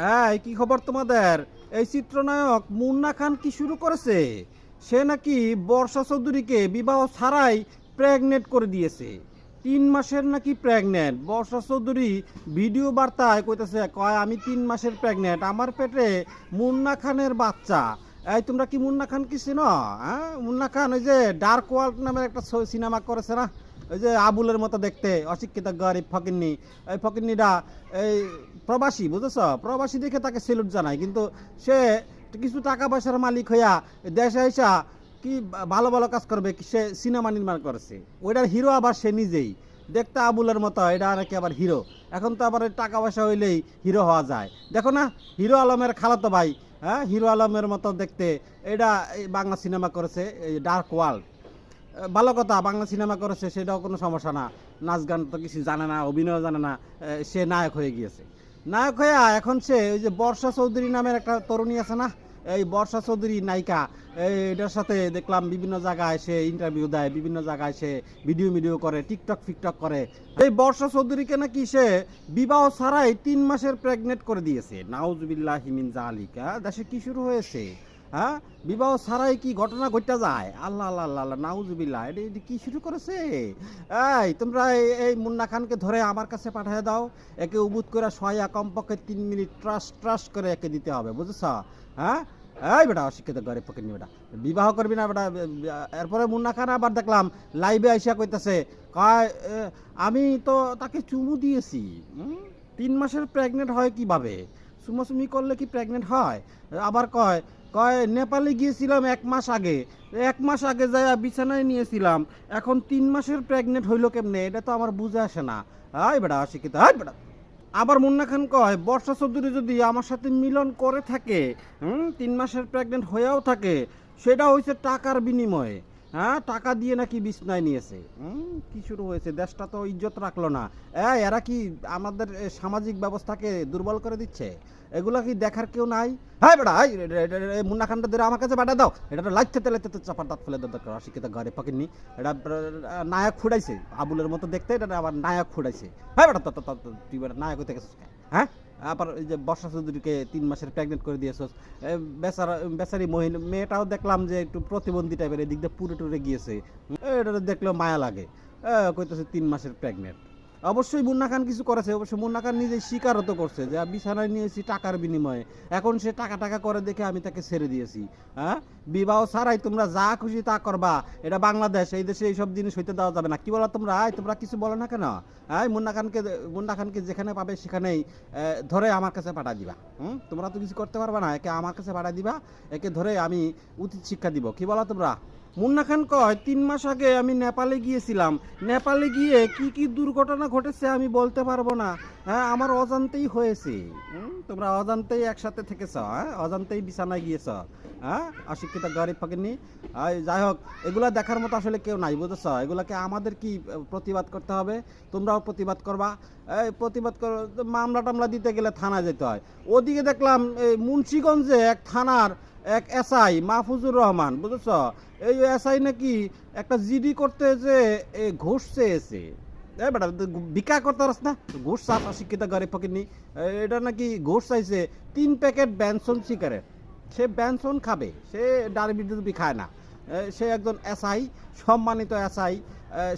এই, কি খবর তোমাদের? এই চিত্রনায়ক মুন্না খান কি শুরু করেছে? সে নাকি বর্ষা চৌধুরীকে বিবাহ ছাড়াই প্রেগনেন্ট করে দিয়েছে। তিন মাসের নাকি প্রেগনেন্ট বর্ষা চৌধুরী ভিডিও বার্তায় কইতেছে, কয়, আমি তিন মাসের প্রেগনেন্ট আমার পেটে মুন্না খানের বাচ্চা। এই, তোমরা কি মুন্না খান কি চিনো? হ্যাঁ মুন্না খান ওই যে ডার্ক ওয়ার্ল্ড নামের একটা সিনেমা করেছে না? ওই যে আবুলের মতো দেখতে, অশিক্ষিত গরিব ফকিন্নি। এই ফকিন্নিরা এই প্রবাসী, বুঝেছ? প্রবাসী দেখে তাকে সেলুট জানায়। কিন্তু সে কিছু টাকা পয়সার মালিক হইয়া দেশে আইসা কি ভালো ভালো কাজ করবে সে সিনেমা নির্মাণ করেছে। ওইটার হিরো আবার সে নিজেই। দেখতে আবুলের মতো, এটা নাকি আবার হিরো এখন তো আবার টাকা পয়সা হইলেই হিরো হওয়া যায়। দেখো না হিরো আলমের খালাতো ভাই হ্যাঁ? হিরো আলমের মতো দেখতে, এটা বাংলা সিনেমা করেছে, এই ডার্ক ওয়ার্ল্ড ভালো কথা, বাংলা সিনেমা করেছে, সেটাও কোনো সমস্যা না। নাচ গান তো কিছু জানে না অভিনয় জানে না সে নায়ক হয়ে গিয়েছে। নায়ক হয়ে এখন সে, ওই যে বর্ষা চৌধুরী নামের একটা তরুণী আছে না, এই বর্ষা চৌধুরী নায়িকা এটার সাথে দেখলাম বিভিন্ন জায়গায় সে ইন্টারভিউ দেয়, বিভিন্ন জায়গায় সে ভিডিও ভিডিও করে টিকটক ফিকটক করে। এই বর্ষা চৌধুরীকে নাকি সে বিবাহ ছাড়াই তিন মাসের প্রেগনেন্ট করে দিয়েছে। নাউজুবিল্লাহ হিমিন জালিকা দেশে কি শুরু হয়েছে? হ্যাঁ? বিবাহ ছাড়াই কি ঘটনা ঘটতে যায়? আল্লাহ আল্লাহ আল্লাহ আল্লাহ, নাউজুবিল্লাহ, এটা কি শুরু করেছে? এই, তোমরা এই- মুন্না খানকে ধরে আমার কাছে পাঠিয়ে দাও। একে উবুত করে শয়া কমপক্ষে তিন মিনিট ট্রাস ট্রাস করে একে দিতে হবে, বুঝেছ? হ্যাঁ? এই বেটা, অশিক্ষিত গরিব পকেনি বেটা। বিবাহ করবি না বেটা এরপরে মুন্না খান আবার দেখলাম, লাইভে আইসা কইতাছে, কয় আমি তো তাকে চুমু দিয়েছি তিন মাসের প্রেগনেন্ট হয় কীভাবে? চুমাচুমি করলে কি প্রেগনেন্ট হয়? আবার কয় কয়, নেপালে গিয়েছিলাম এক মাস আগে। এক মাস আগে যাই বিছানায় নিয়েছিলাম। এখন তিন মাসের প্রেগনেন্ট হইল কেমনে? এটা তো আমার বুঝে আসে না। হাই বেটা অশিক্ষিত হাই বেটা। আবার মুন্না খান কয়, বর্ষা চৌধুরী যদি আমার সাথে মিলন করে থাকে, হুম, তিন মাসের প্রেগনেন্ট হয়েও থাকে, সেটা হয়েছে টাকার বিনিময়ে। হ্যাঁ টাকা দিয়ে নাকি বিছনায় নিয়েছে। কি শুরু হয়েছে? দেশটা তো ইজ্জত রাখল না। এই এরা কি আমাদের সামাজিক ব্যবস্থাকে দুর্বল করে দিচ্ছে? এগুলা কি দেখার কেউ নাই? হ্যাঁ বেটা মুন্না খানটা ধরে আমার কাছে পাঠা দাও। এটা লাইতে তেলে তেতে চাপার দাঁত ফেলে দরকার অশিক্ষিত ঘরে পকেননি এটা নায়ক ফুটাইছে আবুলের মতো দেখতে এটা আবার নায়ক ফুটাইছে হ্যাঁ বেটা তুই বেটা নায়ক হইতে গেছিস হ্যাঁ? আবার ওই যে বর্ষা চৌধুরীকে তিন মাসের প্রেগনেন্ট করে দিয়েছ। বেচারা, বেচারি মহিলা, মেয়েটাও দেখলাম যে একটু প্রতিবন্ধী টাইপের এদিক দিয়ে পুরে টুরে গিয়েছে। এটা দেখলেও মায়া লাগে। কইতেছে তিন মাসের প্রেগনেন্ট অবশ্যই মুন্না খান কিছু করেছে, অবশ্যই মুন্না খান নিজে স্বীকারও তো করছে যে বিছানায় নিয়েছি টাকার বিনিময়ে। এখন সে টাকা টাকা করে দেখে আমি তাকে ছেড়ে দিয়েছি। হ্যাঁ? বিবাহ ছাড়াই তোমরা যা খুশি তা করবা। এটা বাংলাদেশ, এই দেশে এইসব জিনিস হইতে দেওয়া যাবে না। কি বলো তোমরা? তোমরা কিছু বলো না কেন? হ্যাঁ মুন্না খানকে মুন্না খানকে যেখানে পাবে সেখানেই ধরে আমার কাছে পাঠা দিবা। হুম? তোমরা তো কিছু করতে পারবা না। একে আমার কাছে পাঠা দিবা। একে ধরে আমি উচিত শিক্ষা দিব। কি বলো তোমরা? মুন্না খান কয়, তিন মাস আগে আমি নেপালে গিয়েছিলাম। নেপালে গিয়ে কি কি দুর্ঘটনা ঘটেছে আমি বলতে পারব না। হ্যাঁ আমার অজান্তেই হয়েছে। তোমরা অজান্তেই একসাথে থেকেছ হ্যাঁ? অজান্তেই বিছানায় গিয়েছ। হ্যাঁ? অশিক্ষিত গরিব ফাঁকিনি যাই হোক, এগুলা দেখার মতো আসলে কেউ নাই, বুঝেছ? এগুলাকে আমাদের কি প্রতিবাদ করতে হবে? তোমরাও প্রতিবাদ করবা। এই, প্রতিবাদ কর, মামলা টামলা দিতে গেলে থানায় যেতে হয়। ওদিকে দেখলাম, এই মুন্সিগঞ্জে এক থানার এক এসআই, মাহফুজুর রহমান, বুঝেছ? এই এসআই নাকি একটা জিডি করতে যে ঘুষ চেয়েছে। এ, বেটা বিকা করতে পারস না? ঘুষ চাপ অশিক্ষিত গরিব ফকিরনি এটা নাকি ঘুষ চাইছে। তিন প্যাকেট ব্যানসন সিগারেট। সে ব্যানসন খাবে, সে ডারবি ডুরবি খায় না। সে একজন এসআই, সম্মানিত এসআই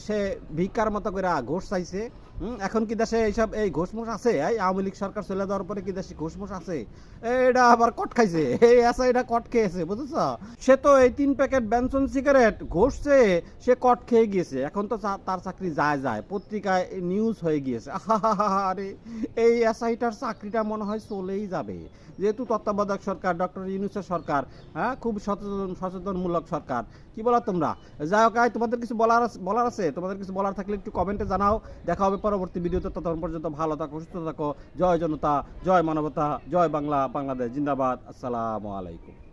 সে ভিক্ষার মতো করে ঘোষ চাইছে। এখন কি দেশে এইসব এই ঘুষমুষ আছে? এই আওয়ামী লীগ সরকার চলে যাওয়ার পরে কি দেশে ঘুষমুষ আছে? এটা আবার কট খাইছে। এই এসআই এটা কট খেয়েছে, বুঝেছ? সে তো এই তিন প্যাকেট ব্যানসন সিগারেট ঘুষ চেয়ে সে কট খেয়ে গিয়েছে। এখন তো তার চাকরি যায় যায়। পত্রিকায় নিউজ হয়ে গিয়েছে। আরে, এই এসআইটার চাকরিটা মনে হয় চলেই যাবে। যেহেতু তত্ত্বাবধায়ক সরকার, ডক্টর ইউনুসের সরকার হ্যাঁ খুব সচেতন, সচেতনমূলক সরকার। কি বলো তোমরা? যাই হোক তোমাদের কিছু বলার বলার আছে? তোমাদের কিছু বলার থাকলে একটু কমেন্টে জানাও। দেখা হবে পরবর্তী ভিডিওতে ততক্ষণ পর্যন্ত ভালো থাকো, সুস্থ থাকো। জয় জনতা, জয় মানবতা, জয় বাংলা, বাংলাদেশ, জিন্দাবাদ। আসসালামু আলাইকুম।